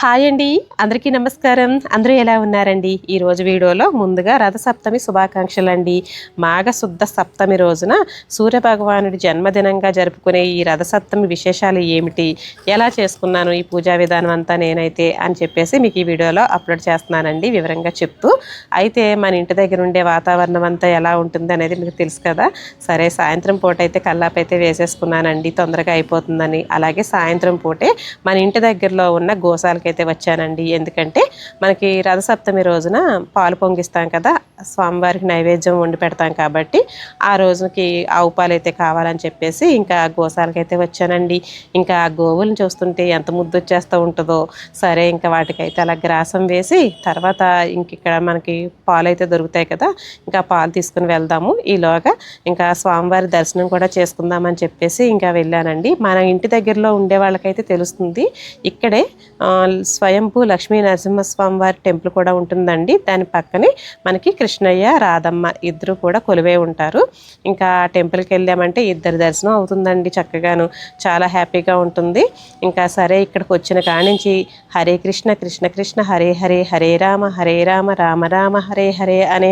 Hi అండి. అందరికీ నమస్కారం. అందరూ ఎలా ఉన్నారండి? ఈ రోజు వీడియోలో ముందుగా రథసప్తమి శుభాకాంక్షలు అండి మాఘశుద్ధ సప్తమి రోజున సూర్యభగవానుడి జన్మదినంగా జరుపుకునే ఈ రథసప్తమి విశేషాలు ఏమిటి? ఎలా చేసుకున్నాను ఈ పూజా విధానం అంతా నేనైతే అని చెప్పేసి మీకు ఈ వీడియోలో అప్లోడ్ చేస్తున్నానండి. వివరంగా చెప్తూ అయితే మన ఇంటి దగ్గర ఉండే వాతావరణం అంతా ఎలా ఉంటుంది అనేది మీకు తెలుసు కదా. సరే సాయంత్రం పూట అయితే కల్లాపు అయితే వేసేసుకున్నానండి. తొందరగా అయిపోతుందని. అలాగే సాయంత్రం పూటే మన ఇంటి దగ్గరలో ఉన్న గోశాలకి అయితే వచ్చానండి. ఎందుకంటే మనకి రథసప్తమి రోజున పాలు పొంగిస్తాం కదా స్వామివారికి నైవేద్యం వండి పెడతాం కాబట్టి ఆ రోజుకి ఆవు పాలు అయితే కావాలని చెప్పేసి ఇంకా గోసాలకి అయితే వచ్చానండి. ఇంకా ఆ గోవులను చూస్తుంటే ఎంత ముద్దు వచ్చేస్తూ ఉంటుందో. సరే ఇంకా వాటికైతే అలా గ్రాసం వేసి తర్వాత ఇంక ఇక్కడ మనకి పాలు అయితే దొరుకుతాయి కదా ఇంకా పాలు తీసుకుని వెళ్దాము. ఈలోగా ఇంకా స్వామివారి దర్శనం కూడా చేసుకుందామని చెప్పేసి ఇంకా వెళ్ళానండి. మన ఇంటి దగ్గరలో ఉండే వాళ్ళకైతే తెలుస్తుంది. ఇక్కడే స్వయంభూ లక్ష్మీ నరసింహస్వామి వారి టెంపుల్ కూడా ఉంటుందండి. దాని పక్కనే మనకి కృష్ణయ్య రాధమ్మ ఇద్దరు కూడా కొలువై ఉంటారు. ఇంకా ఆ టెంపుల్కి వెళ్ళామంటే ఇద్దరు దర్శనం అవుతుందండి చక్కగాను. చాలా హ్యాపీగా ఉంటుంది. ఇంకా సరే ఇక్కడికి వచ్చిన కానించి హరే కృష్ణ కృష్ణ కృష్ణ హరే హరే హరే రామ హరే రామ రామ రామ హరే హరే అనే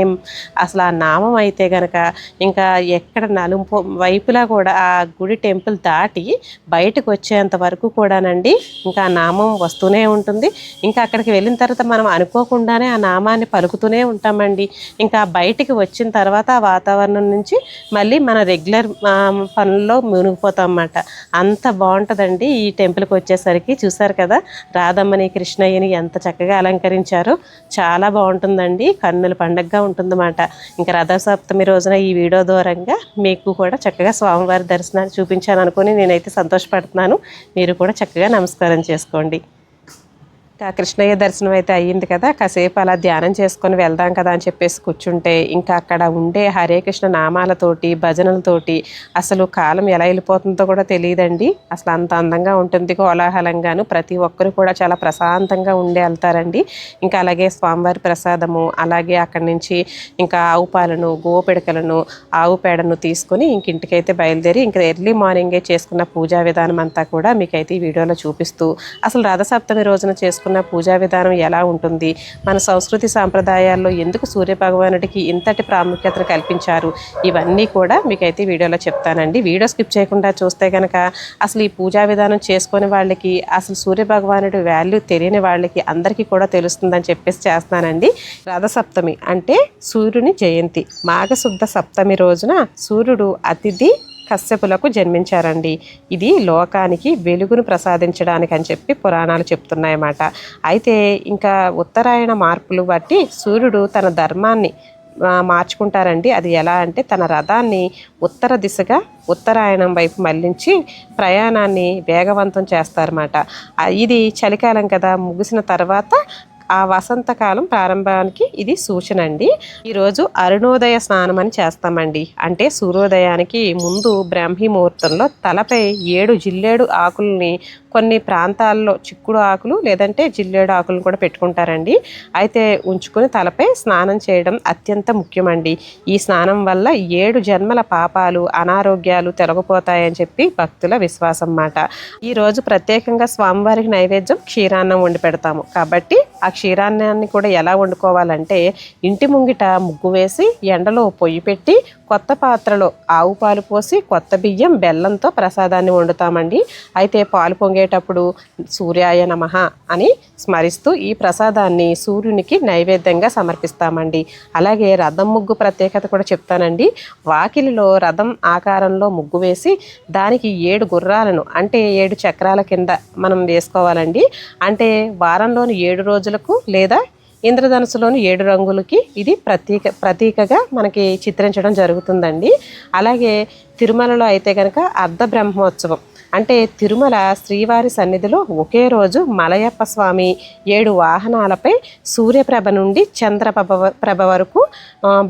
అసలు ఆ నామం అయితే గనక ఇంకా ఎక్కడ నలుపు వైపులా కూడా ఆ గుడి టెంపుల్ దాటి బయటకు వచ్చేంత వరకు కూడానండి ఇంకా నామం వస్తూనే ఉంటుంది. ఇంకా అక్కడికి వెళ్ళిన తర్వాత మనం అనుకోకుండానే ఆ నామాన్ని పలుకుతూనే ఉంటామండి. ఇంకా బయటికి వచ్చిన తర్వాత ఆ వాతావరణం నుంచి మళ్ళీ మన రెగ్యులర్ పనుల్లో మునిగిపోతాం అన్నమాట అంత బాగుంటుందండి ఈ టెంపుల్కి వచ్చేసరికి. చూసారు కదా రాధమ్మని కృష్ణయ్యని ఎంత చక్కగా అలంకరించారో. చాలా బాగుంటుందండి. కన్నుల పండగగా ఉంటుందన్నమాట. ఇంకా రథసప్తమి రోజున ఈ వీడియో దూరంగా మీకు కూడా చక్కగా స్వామివారి దర్శనాన్ని చూపించాను అనుకుని నేనైతే సంతోషపడుతున్నాను. మీరు కూడా చక్కగా నమస్కారం చేసుకోండి. ఇంకా కృష్ణయ్య దర్శనం అయితే అయ్యింది కదా కాసేపు అలా ధ్యానం చేసుకొని వెళ్దాం కదా అని చెప్పేసి కూర్చుంటే ఇంకా అక్కడ ఉండే హరే కృష్ణ నామాలతోటి భజనలతోటి అసలు కాలం ఎలా వెళ్ళిపోతుందో కూడా తెలియదండి. అసలు అంత అందంగా ఉంటుంది కోలాహలంగాను ప్రతి ఒక్కరు కూడా చాలా ప్రశాంతంగా ఉండే వెళ్తారండి. ఇంకా అలాగే స్వామివారి ప్రసాదము అలాగే అక్కడి నుంచి ఇంకా ఆవు పాలను గోపిడకలను ఆవు పేడను తీసుకొని ఇంక ఇంటికైతే బయలుదేరి ఇంకా ఎర్లీ మార్నింగే చేసుకున్న పూజా విధానం అంతా కూడా మీకైతే ఈ వీడియోలో చూపిస్తూ అసలు రథసప్తమి రోజున చేసుకున్న పూజా విధానం ఎలా ఉంటుంది? మన సంస్కృతి సాంప్రదాయాల్లో ఎందుకు సూర్య భగవానుడికి ఇంతటి ప్రాముఖ్యతను కల్పించారు? ఇవన్నీ కూడా మీకైతే వీడియోలో చెప్తానండి. వీడియో స్కిప్ చేయకుండా చూస్తే కనుక అసలు ఈ పూజా విధానం చేసుకునే వాళ్ళకి అసలు సూర్య భగవానుడి వాల్యూ తెలియని వాళ్ళకి అందరికీ కూడా తెలుస్తుందని చెప్పేసి చేస్తానండి రథసప్తమి అంటే సూర్యుని జయంతి. మాఘశుద్ధ సప్తమి రోజున సూర్యుడు అతిథి కశ్యపులకు జన్మించారండి. ఇది లోకానికి వెలుగును ప్రసాదించడానికి అని చెప్పి పురాణాలు చెప్తున్నాయన్నమాట. అయితే ఇంకా ఉత్తరాయణ మార్పులు బట్టి సూర్యుడు తన ధర్మాన్ని మార్చుకుంటారండి. అది ఎలా అంటే తన రథాన్ని ఉత్తర దిశగా ఉత్తరాయణం వైపు మళ్ళించి ప్రయాణాన్ని వేగవంతం చేస్తారన్నమాట. ఇది చలికాలం కదా ముగిసిన తర్వాత ఆ వసంతకాలం ప్రారంభానికి ఇది సూచన అండి. ఈరోజు అరుణోదయ స్నానం అని చేస్తామండి. అంటే సూర్యోదయానికి ముందు బ్రాహ్మీ ముహూర్తంలో తలపై ఏడు జిల్లేడు ఆకుల్ని కొన్ని ప్రాంతాల్లో చిక్కుడు ఆకులు లేదంటే జిల్లేడు ఆకులను కూడా పెట్టుకుంటారండి. అయితే ఉంచుకొని తలపై స్నానం చేయడం అత్యంత ముఖ్యమండి. ఈ స్నానం వల్ల ఏడు జన్మల పాపాలు అనారోగ్యాలు తొలగిపోతాయని చెప్పి భక్తుల విశ్వాసం మాట ఈరోజు ప్రత్యేకంగా స్వామివారికి నైవేద్యం క్షీరాన్నం వండి పెడతాము. కాబట్టి ఆ క్షీరాన్నాన్ని కూడా ఎలా వండుకోవాలంటే ఇంటి ముంగిట ముగ్గు వేసి ఎండలో పొయ్యి పెట్టి కొత్త పాత్రలో ఆవు పాలు పోసి కొత్త బియ్యం బెల్లంతో ప్రసాదాన్ని వండుతామండి. అయితే పాలు పొంగే పొంగేటప్పుడు సూర్యాయ నమ అని స్మరిస్తూ ఈ ప్రసాదాన్ని సూర్యునికి నైవేద్యంగా సమర్పిస్తామండి. అలాగే రథం ముగ్గు ప్రత్యేకత కూడా చెప్తానండి. వాకిలిలో రథం ఆకారంలో ముగ్గు వేసి దానికి ఏడు గుర్రాలను అంటే ఏడు చక్రాల కింద మనం వేసుకోవాలండి. అంటే వారంలోని ఏడు రోజులకు లేదా ఇంద్రధనుసులోని ఏడు రంగులకి ఇది ప్రతీక ప్రతీకగా మనకి చిత్రించడం జరుగుతుందండి. అలాగే తిరుమలలో అయితే కనుక అర్ధ బ్రహ్మోత్సవం అంటే తిరుమల శ్రీవారి సన్నిధిలో ఒకే రోజు మలయప్ప స్వామి ఏడు వాహనాలపై సూర్యప్రభ నుండి చంద్రప్రభ ప్రభ వరకు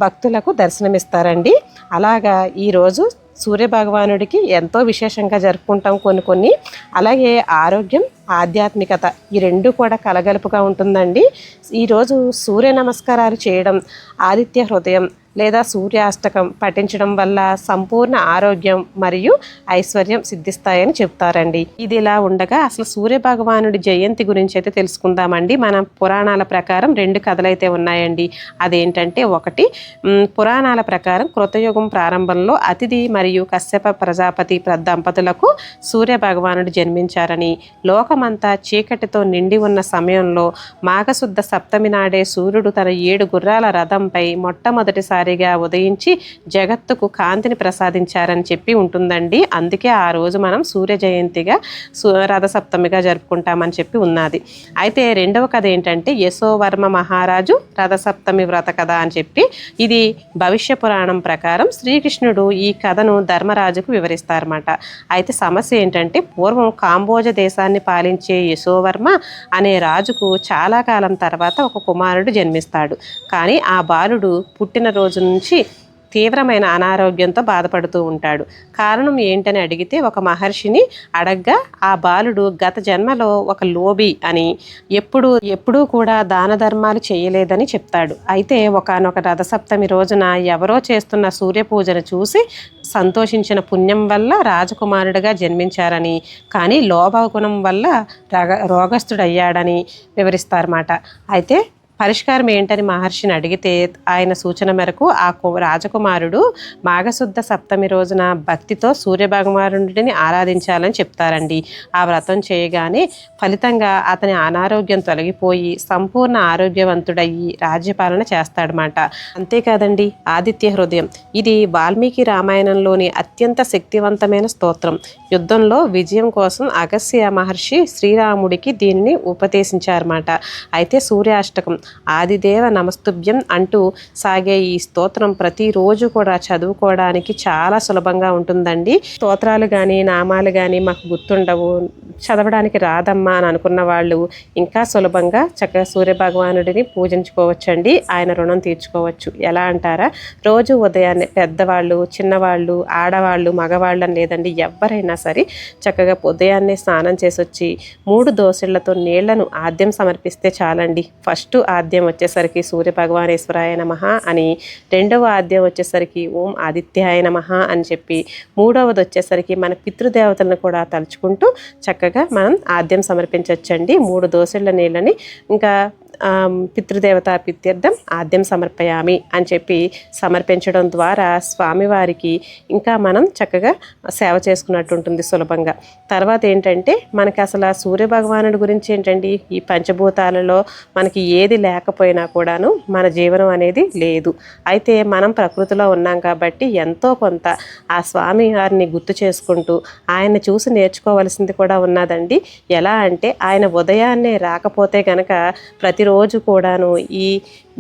భక్తులకు దర్శనమిస్తారండి. అలాగా ఈరోజు సూర్య భగవానుడికి ఎంతో విశేషంగా జరుపుకుంటాం కొన్ని కొన్ని. అలాగే ఆరోగ్యం ఆధ్యాత్మికత ఈ రెండు కూడా కలగలుపుగా ఉంటుందండి. ఈరోజు సూర్య నమస్కారాలు చేయడం ఆదిత్య హృదయం లేదా సూర్యాష్టకం పఠించడం వల్ల సంపూర్ణ ఆరోగ్యం మరియు ఐశ్వర్యం సిద్ధిస్తాయని చెప్తారండి. ఇది ఇలా ఉండగా అసలు సూర్య భగవానుడి జయంతి గురించి అయితే తెలుసుకుందామండి. మన పురాణాల ప్రకారం రెండు కథలైతే ఉన్నాయండి. అదేంటంటే ఒకటి పురాణాల ప్రకారం కృతయుగం ప్రారంభంలో అతిథి మరియు కశ్యప ప్రజాపతి దంపతులకు సూర్య భగవానుడు జన్మించారని లోకమంతా చీకటితో నిండి ఉన్న సమయంలో మాఘశుద్ధ సప్తమి నాడే సూర్యుడు తన ఏడు గుర్రాల రథంపై వారిగా ఉదయించి జగత్తుకు కాంతిని ప్రసాదించారని చెప్పి ఉంటుందండి. అందుకే ఆ రోజు మనం సూర్య జయంతిగా రథసప్తమిగా జరుపుకుంటామని చెప్పి ఉన్నది. అయితే రెండవ కథ ఏంటంటే యశోవర్మ మహారాజు రథసప్తమి వ్రత కథ అని చెప్పి ఇది భవిష్య పురాణం ప్రకారం శ్రీకృష్ణుడు ఈ కథను ధర్మరాజుకు వివరిస్తారన్నమాట. అయితే సమస్య ఏంటంటే పూర్వం కాంబోజ దేశాన్ని పాలించే యశోవర్మ అనే రాజుకు చాలా కాలం తర్వాత ఒక కుమారుడు జన్మిస్తాడు. కానీ ఆ బాలుడు పుట్టినరోజు నుంచి తీవ్రమైన అనారోగ్యంతో బాధపడుతూ ఉంటాడు. కారణం ఏంటని అడిగితే ఒక మహర్షిని అడగ్గా ఆ బాలుడు గత జన్మలో ఒక లోబి అని ఎప్పుడు ఎప్పుడూ కూడా దాన ధర్మాలు చేయలేదని చెప్తాడు. అయితే ఒకనొక రథసప్తమి రోజున ఎవరో చేస్తున్న సూర్య పూజను చూసి సంతోషించిన పుణ్యం వల్ల రాజకుమారుడిగా జన్మించారని కానీ లోభగుణం వల్ల రగ రోగస్థుడయ్యాడని వివరిస్తారన్నమాట. అయితే పరిష్కారం ఏంటని మహర్షిని అడిగితే ఆయన సూచన మేరకు ఆ కు- రాజకుమారుడు మాఘశుద్ధ సప్తమి రోజున భక్తితో సూర్యభగవానుడిని ఆరాధించాలని చెప్తారండి. ఆ వ్రతం చేయగానే ఫలితంగా అతని అనారోగ్యం తొలగిపోయి సంపూర్ణ ఆరోగ్యవంతుడయ్యి రాజ్యపాలన చేస్తాడనమాట అంతేకాదండి ఆదిత్య హృదయం. ఇది వాల్మీకి రామాయణంలోని అత్యంత శక్తివంతమైన స్తోత్రం. యుద్ధంలో విజయం కోసం అగస్య మహర్షి శ్రీరాముడికి దీనిని ఉపదేశించారన్నమాట. అయితే సూర్యాష్టకం ఆదిదేవ నమస్తుభ్యం అంటూ సాగే ఈ స్తోత్రం ప్రతిరోజు కూడా చదువుకోవడానికి చాలా సులభంగా ఉంటుందండి. స్తోత్రాలు కానీ నామాలు కానీ మాకు గుర్తుండవు. చదవడానికి రాదమ్మా అని అనుకున్న వాళ్ళు ఇంకా సులభంగా చక్కగా సూర్య భగవానుడిని పూజించుకోవచ్చండి. ఆయన రుణం తీర్చుకోవచ్చు. ఎలా అంటారా? రోజు ఉదయాన్నే పెద్దవాళ్ళు చిన్నవాళ్ళు ఆడవాళ్ళు మగవాళ్ళు అని లేదండి ఎవరైనా సరే చక్కగా ఉదయాన్నే స్నానం చేసి వచ్చి మూడు దోసెళ్ళతో నీళ్ళను ఆద్యం సమర్పిస్తే చాలండి. ఫస్ట్ ఆద్యం వచ్చేసరికి సూర్య భగవానేశ్వరాయ నమ అని రెండవ ఆద్యం వచ్చేసరికి ఓం ఆదిత్యాయ నమ అని చెప్పి మూడవది వచ్చేసరికి మన పితృదేవతలను కూడా తలుచుకుంటూ చక్కగా మనం ఆద్యం సమర్పించవచ్చండి మూడు దోశల నీళ్ళని ఇంకా పితృదేవత పిత్యర్థం ఆద్యం సమర్పయామి అని చెప్పి సమర్పించడం ద్వారా స్వామివారికి ఇంకా మనం చక్కగా సేవ చేసుకున్నట్టు ఉంటుంది సులభంగా. తర్వాత ఏంటంటే మనకి అసలు ఆ సూర్య భగవానుడి గురించి ఏంటండి? ఈ పంచభూతాలలో మనకి ఏది లేకపోయినా కూడాను మన జీవనం అనేది లేదు. అయితే మనం ప్రకృతిలో ఉన్నాం కాబట్టి ఎంతో కొంత ఆ స్వామి వారిని గుర్తు చేసుకుంటూ ఆయన చూసి నేర్చుకోవాల్సింది కూడా ఉన్నదండి. ఎలా అంటే ఆయన ఉదయాన్నే రాకపోతే గనక ప్రతిరోజు కూడాను ఈ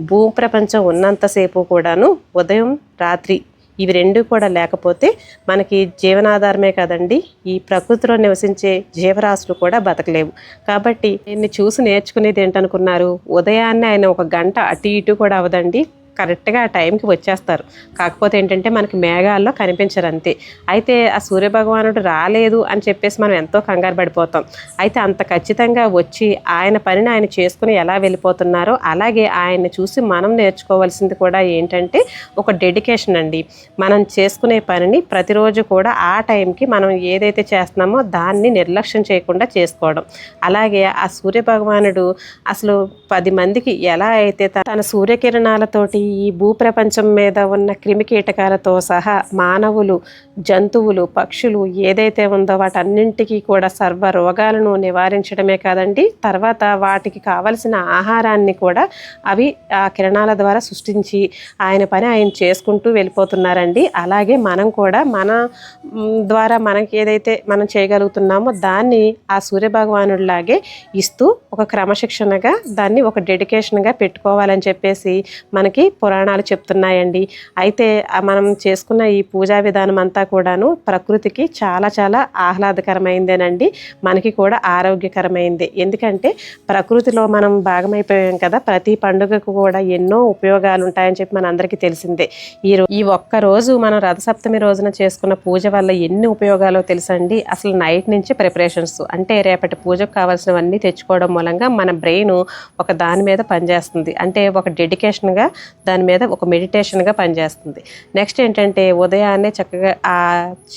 భూ ప్రపంచం ఉన్నంతసేపు కూడాను ఉదయం రాత్రి ఇవి రెండు కూడా లేకపోతే మనకి జీవనాధారమే కదండి. ఈ ప్రకృతిలో నివసించే జీవరాశులు కూడా బతకలేవు. కాబట్టి దీన్ని చూసి నేర్చుకునేది ఏంటనుకున్నారు? ఉదయాన్నే ఆయన ఒక గంట అటు ఇటు కూడా అవదండి కరెక్ట్గా ఆ టైంకి వచ్చేస్తారు. కాకపోతే ఏంటంటే మనకి మేఘాల్లో కనిపించరు అంతే. అయితే ఆ సూర్యభగవానుడు రాలేదు అని చెప్పేసి మనం ఎంతో కంగారు పడిపోతాం. అయితే అంత ఖచ్చితంగా వచ్చి ఆయన పనిని ఆయన చేసుకుని ఎలా వెళ్ళిపోతున్నారో అలాగే ఆయన్ని చూసి మనం నేర్చుకోవాల్సింది కూడా ఏంటంటే ఒక డెడికేషన్ అండి. మనం చేసుకునే పనిని ప్రతిరోజు కూడా ఆ టైంకి మనం ఏదైతే చేస్తున్నామో దాన్ని నిర్లక్ష్యం చేయకుండా చేసుకోవడం. అలాగే ఆ సూర్య భగవానుడు అసలు పది మందికి ఎలా అయితే త- తన సూర్యకిరణాలతోటి ఈ భూప్రపంచం మీద ఉన్న క్రిమి కీటకాలతో సహా మానవులు జంతువులు పక్షులు ఏదైతే ఉందో వాటన్నింటికీ కూడా సర్వ రోగాలను నివారించడమే కాదండి. తర్వాత వాటికి కావలసిన ఆహారాన్ని కూడా అవి ఆ కిరణాల ద్వారా సృష్టించి ఆయన పని ఆయన చేసుకుంటూ వెళ్ళిపోతున్నారండి. అలాగే మనం కూడా మన ద్వారా మనకి ఏదైతే మనం చేయగలుగుతున్నామో దాన్ని ఆ సూర్యభగవానుడిలాగే ఇస్తూ ఒక క్రమశిక్షణగా దాన్ని ఒక డెడికేషన్గా పెట్టుకోవాలని చెప్పేసి మనకి పురాణాలు చెప్తున్నాయండి. అయితే మనం చేసుకున్న ఈ పూజా విధానం అంతా కూడాను ప్రకృతికి చాలా చాలా ఆహ్లాదకరమైందేనండి. మనకి కూడా ఆరోగ్యకరమైంది. ఎందుకంటే ప్రకృతిలో మనం భాగమైపోయాం కదా ప్రతి పండుగకు కూడా ఎన్నో ఉపయోగాలు ఉంటాయని చెప్పి మన అందరికీ తెలిసిందే. ఈ రో ఈ ఒక్క రోజు మనం రథసప్తమి రోజున చేసుకున్న పూజ వల్ల ఎన్ని ఉపయోగాలో తెలుసండి? అసలు నైట్ నుంచి ప్రిపరేషన్స్. అంటే రేపటి పూజకు కావాల్సినవన్నీ తెచ్చుకోవడం మూలంగా మన బ్రెయిన్ ఒక దాని మీద పనిచేస్తుంది. అంటే ఒక డెడికేషన్గా దాని మీద ఒక మెడిటేషన్గా పనిచేస్తుంది. నెక్స్ట్ ఏంటంటే ఉదయాన్నే చక్కగా ఆ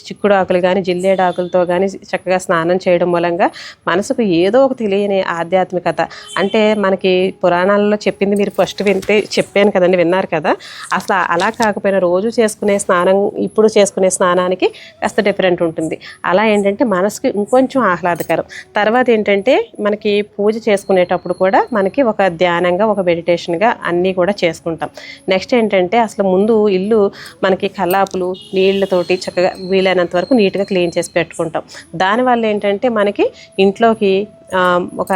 చిక్కుడు ఆకులు కానీ జిల్లేడు ఆకులతో కానీ చక్కగా స్నానం చేయడం మూలంగా మనసుకు ఏదో ఒక తెలియని ఆధ్యాత్మికత. అంటే మనకి పురాణాలలో చెప్పింది మీరు ఫస్ట్ వింటే చెప్పాను కదండి విన్నారు కదా. అసలు అలా కాకపోయినా రోజు చేసుకునే స్నానం ఇప్పుడు చేసుకునే స్నానానికి కాస్త డిఫరెంట్ ఉంటుంది. అలా ఏంటంటే మనసుకి ఇంకొంచెం ఆహ్లాదకరం. తర్వాత ఏంటంటే మనకి పూజ చేసుకునేటప్పుడు కూడా మనకి ఒక ధ్యానంగా ఒక మెడిటేషన్గా అన్నీ కూడా చేసుకుంటాం. నెక్స్ట్ ఏంటంటే అసలు ముందు ఇల్లు మనకి కల్లాపులు నీళ్ళతోటి చక్కగా వీలైనంత వరకు నీట్గా క్లీన్ చేసి పెట్టుకుంటాం. దానివల్ల ఏంటంటే మనకి ఇంట్లోకి ఒక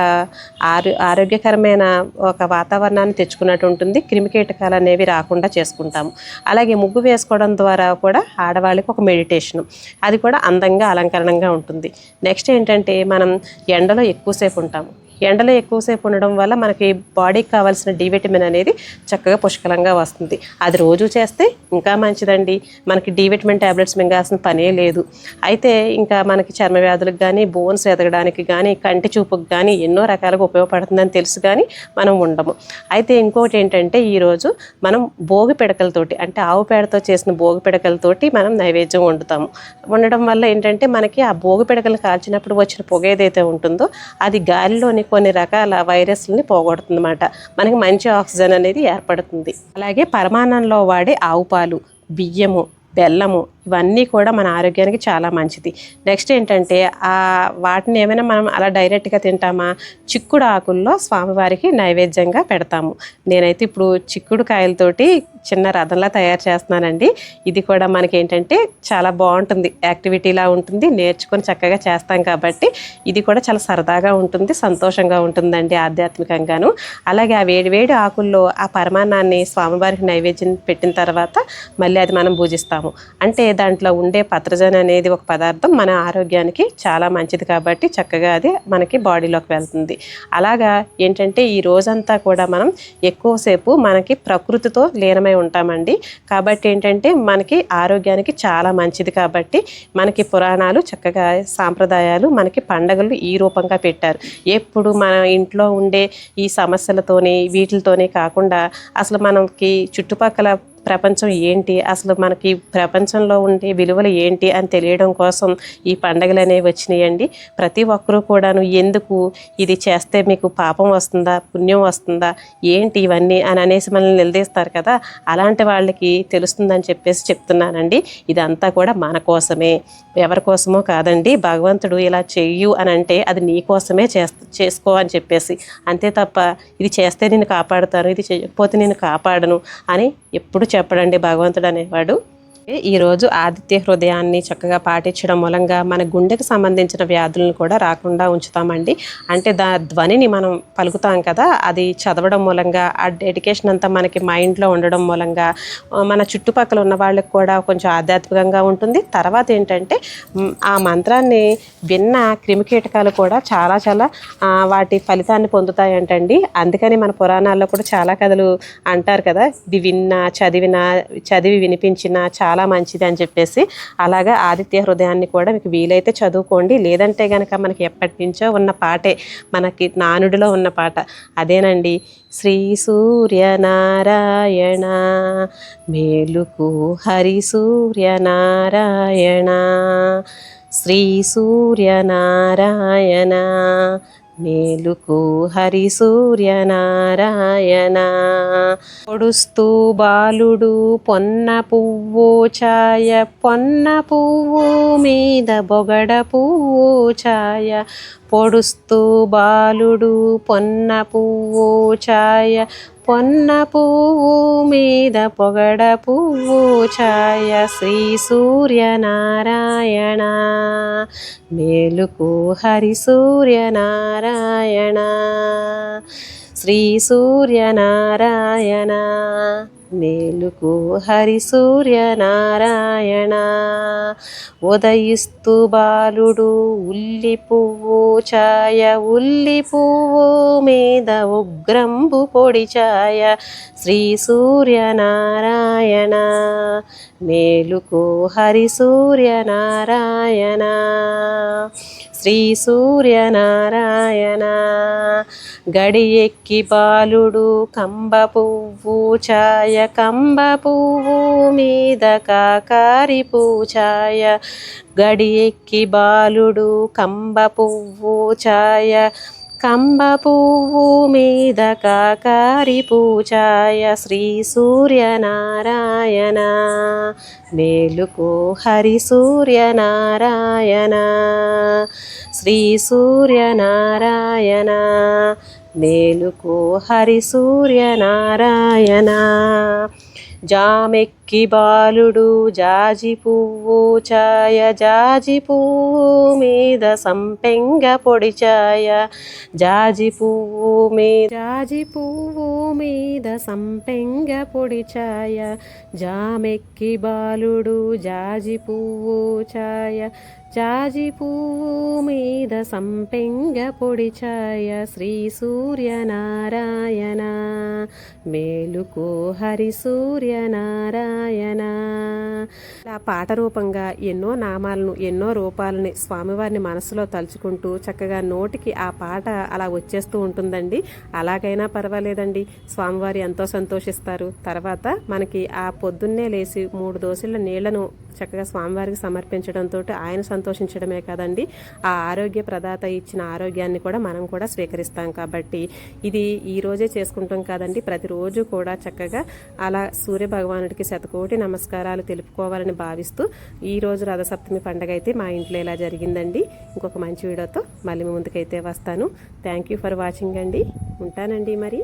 ఆరో ఆరోగ్యకరమైన ఒక వాతావరణాన్ని తెచ్చుకున్నట్టు ఉంటుంది. క్రిమికీటకాలు అనేవి రాకుండా చేసుకుంటాము. అలాగే ముగ్గు వేసుకోవడం ద్వారా కూడా ఆడవాళ్ళకి ఒక మెడిటేషన్. అది కూడా అందంగా అలంకరణంగా ఉంటుంది. నెక్స్ట్ ఏంటంటే మనం ఎండలో ఎక్కువసేపు ఉంటాము. ఎండలో ఎక్కువసేపు ఉండడం వల్ల మనకి బాడీకి కావాల్సిన డి విటమిన్ అనేది చక్కగా పుష్కలంగా వస్తుంది. అది రోజు చేస్తే ఇంకా మంచిదండి. మనకి డి విటమిన్ ట్యాబ్లెట్స్ మింగాల్సిన పనే లేదు. అయితే ఇంకా మనకి చర్మ వ్యాధులకు కానీ బోన్స్ ఎదగడానికి కానీ కంటి చూపుకు కానీ ఎన్నో రకాలుగా ఉపయోగపడుతుందని తెలుసు కానీ మనం ఉండము. అయితే ఇంకోటి ఏంటంటే ఈరోజు మనం భోగి పిడకలతోటి అంటే ఆవు పేడతో చేసిన భోగి పిడకలతోటి మనం నైవేద్యం వండుతాము. వండడం వల్ల ఏంటంటే మనకి ఆ భోగి పిడకలు కాల్చినప్పుడు వచ్చిన పొగ ఏదైతే ఉంటుందో అది గాలిలోని కొన్ని రకాల వైరస్లని పోగొడుతుందన్నమాట. మనకి మంచి ఆక్సిజన్ అనేది ఏర్పడుతుంది. అలాగే పరమాన్నంలో వాడే ఆవు పాలు బియ్యము బెల్లము ఇవన్నీ కూడా మన ఆరోగ్యానికి చాలా మంచిది. నెక్స్ట్ ఏంటంటే ఆ వాటిని ఏమైనా మనం అలా డైరెక్ట్గా తింటామా? చిక్కుడు ఆకుల్లో స్వామివారికి నైవేద్యంగా పెడతాము. నేనైతే ఇప్పుడు చిక్కుడు కాయలతోటి చిన్న రథంలా తయారు చేస్తున్నానండి. ఇది కూడా మనకి ఏంటంటే చాలా బాగుంటుంది. యాక్టివిటీలా ఉంటుంది. నేర్చుకొని చక్కగా చేస్తాం కాబట్టి ఇది కూడా చాలా సరదాగా ఉంటుంది. సంతోషంగా ఉంటుందండి ఆధ్యాత్మికంగాను. అలాగే ఆ వేడి వేడి ఆకుల్లో ఆ పరమాన్నాన్ని స్వామివారికి నైవేద్యం పెట్టిన తర్వాత మళ్ళీ అది మనం పూజిస్తాము. అంటే దాంట్లో ఉండే పత్రజన్ అనేది ఒక పదార్థం మన ఆరోగ్యానికి చాలా మంచిది కాబట్టి చక్కగా అది మనకి బాడీలోకి వెళ్తుంది. అలాగా ఏంటంటే ఈ రోజంతా కూడా మనం ఎక్కువసేపు మనకి ప్రకృతితో లీనమై ఉంటామండి. కాబట్టి ఏంటంటే మనకి ఆరోగ్యానికి చాలా మంచిది కాబట్టి మనకి పురాణాలు చక్కగా సాంప్రదాయాలు మనకి పండగలు ఈ రూపంగా పెట్టారు. ఎప్పుడు మన ఇంట్లో ఉండే ఈ సమస్యలతోని వీటితోనే కాకుండా అసలు మనకి చుట్టుపక్కల ప్రపంచం ఏంటి? అసలు మనకి ప్రపంచంలో ఉండే విలువలు ఏంటి అని తెలియడం కోసం ఈ పండగలు అనేవి వచ్చినాయండి. ప్రతి ఒక్కరూ కూడాను ఎందుకు ఇది చేస్తే మీకు పాపం వస్తుందా? పుణ్యం వస్తుందా? ఏంటి ఇవన్నీ అని అనేసి మనల్ని నిలదీస్తారు కదా? అలాంటి వాళ్ళకి తెలుస్తుందని చెప్పేసి చెప్తున్నానండి. ఇదంతా కూడా మన కోసమే. ఎవరి కోసమో కాదండి. భగవంతుడు ఇలా చెయ్యు అని అంటే అది నీ కోసమే చేస్త చేసుకో అని చెప్పేసి. అంతే తప్ప ఇది చేస్తే నేను కాపాడుతాను ఇది చేయకపోతే నేను కాపాడను అని ఎప్పుడు చెప్పడండి భగవంతుడు అనేవాడు ఈరోజు ఆదిత్య హృదయాన్ని చక్కగా పాటించడం మూలంగా మన గుండెకు సంబంధించిన వ్యాధులను కూడా రాకుండా ఉంచుతామండి. అంటే దా ధ్వనిని మనం పలుకుతాం కదా అది చదవడం మూలంగా ఆ డెడికేషన్ అంతా మనకి మైండ్లో ఉండడం మూలంగా మన చుట్టుపక్కల ఉన్న వాళ్ళకి కూడా కొంచెం ఆధ్యాత్మికంగా ఉంటుంది. తర్వాత ఏంటంటే ఆ మంత్రాన్ని విన్న క్రిమికీటకాలు కూడా చాలా చాలా వాటి ఫలితాన్ని పొందుతాయంటండి. అందుకని మన పురాణాల్లో కూడా చాలా కథలు అంటారు కదా ఇది విన్నా చదివినా చదివి వినిపించిన చాలా మంచిది అని చెప్పేసి అలాగా ఆదిత్య హృదయాన్ని కూడా మీకు వీలైతే చదువుకోండి. లేదంటే కనుక మనకి ఎప్పటి నుంచో ఉన్న పాటే మనకి నానుడిలో ఉన్న పాట. అదేనండి శ్రీ సూర్యనారాయణ మేలుకు హరి సూర్యనారాయణ శ్రీ సూర్యనారాయణ. మేలుకు హరి సూర్యనారాయణ. పొడుస్తూ బాలుడు పొన్న పువ్వు ఛాయ పొన్న పువ్వు మీద బొగడ పువ్వు ఛాయ. పొడుస్తూ బాలుడు పొన్న పువ్వు ఛాయ పొన్న పువ్వు మీద పొగడ పువ్వు ఛాయ శ్రీ సూర్యనారాయణ. మేలుకు హరి సూర్యనారాయణ. శ్రీ సూర్యనారాయణ. మేలుకు హరి సూర్య నారాయణ ఉదయిస్తూ బాలుడు ఉల్లి పువ్వు ఛాయ ఉల్లి పువ్వు మీద ఉగ్రంబు పొడి ఛాయ. శ్రీ సూర్యనారాయణ. మేలుకు హరి సూర్య నారాయణ శ్రీ సూర్యనారాయణ. గడి ఎక్కి బాలుడు కంబ పువ్వు ఛాయ కంబ పువ్వు మీద కాకారి పూచాయ గడి ఎక్కి బాలుడు కంబ పువ్వు ఛాయ కంబ పువ్వు మీద కాకారి పూజాయ శ్రీ సూర్యనారాయణ. మేలుకు హరి సూర్యనారాయణ. శ్రీ సూర్యనారాయణ. మేలుకు హరి సూర్యనారాయణ. జామెక్కి బాలుడు జాజి పువ్వు ఛాయ. జాజి పువ్వు మీద సంపెంగ పొడి ఛాయ. జాజి పువ్వు మీద జాజి పువ్వు మీద సంపెంగ పొడి ఛాయ. జామెక్కి బాలుడు జాజి పువ్వు ఛాయ. జాజి పువ్వు మీద సంపెంగ పొడి ఛాయ. శ్రీ సూర్యనారాయణ. మేలుకో హరి సూర్యనారాయణ. ఆ పాట రూపంగా ఎన్నో నామాలను ఎన్నో రూపాలని స్వామివారిని మనసులో తలుచుకుంటూ చక్కగా నోటికి ఆ పాట అలా వచ్చేస్తూ ఉంటుందండి. అలాగైనా పర్వాలేదండి. స్వామివారి ఎంతో సంతోషిస్తారు. తర్వాత మనకి ఆ పొద్దున్నే లేచి మూడు దోశల నీళ్ళను చక్కగా స్వామివారికి సమర్పించడంతో ఆయన సంతోషించడమే కదండి. ఆ ఆరోగ్య ప్రదాత ఇచ్చిన ఆరోగ్యాన్ని కూడా మనం కూడా స్వీకరిస్తాం కాబట్టి ఇది ఈ రోజే చేసుకుంటాం కదండి. ప్రతిరోజు కూడా చక్కగా అలా సూర్య భగవానుడికి శతకోటి నమస్కారాలు తెలుపుకోవాలని భావిస్తూ ఈ రోజు రథసప్తమి పండగ అయితే మా ఇంట్లో ఇలా జరిగిందండి. ఇంకొక మంచి వీడియోతో మళ్ళీ ముందుకైతే వస్తాను. థ్యాంక్ యూ ఫర్ వాచింగ్ అండి. ఉంటానండి మరి.